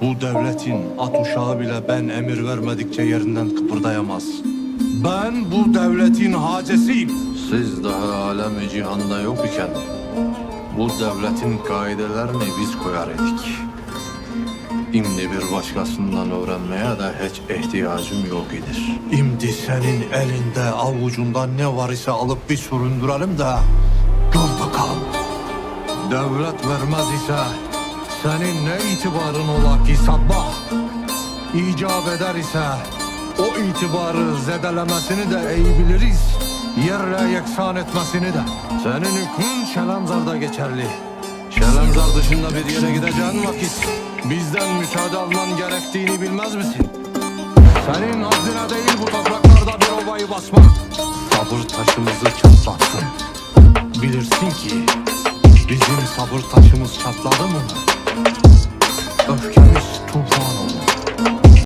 Bu devletin at uşağı bile ben emir vermedikçe yerinden kıpırdayamaz. Ben bu devletin hacesiyim. Siz daha alem cihanda yok iken bu devletin kaidelerini biz koyar idik. Şimdi bir başkasından öğrenmeye de hiç ihtiyacım yok idir. Şimdi senin elinde avucunda ne var ise alıp bir süründürelim de gör bakalım. Devlet vermez ise senin ne itibarın ola ki sabah icap eder ise o itibarı zedelemesini de iyi biliriz. Yerle yeksan etmesini de. Senin hükmün Şelemzar'da geçerli. Şelemzar dışında bir yere gideceğin vakit bizden müsaade alman gerektiğini bilmez misin? Senin haddine değil bu topraklarda bir ovayı basmak. Sabır taşımızı çatlatsın. Bilirsin ki bizim sabır taşımız çatladı mı? Oh.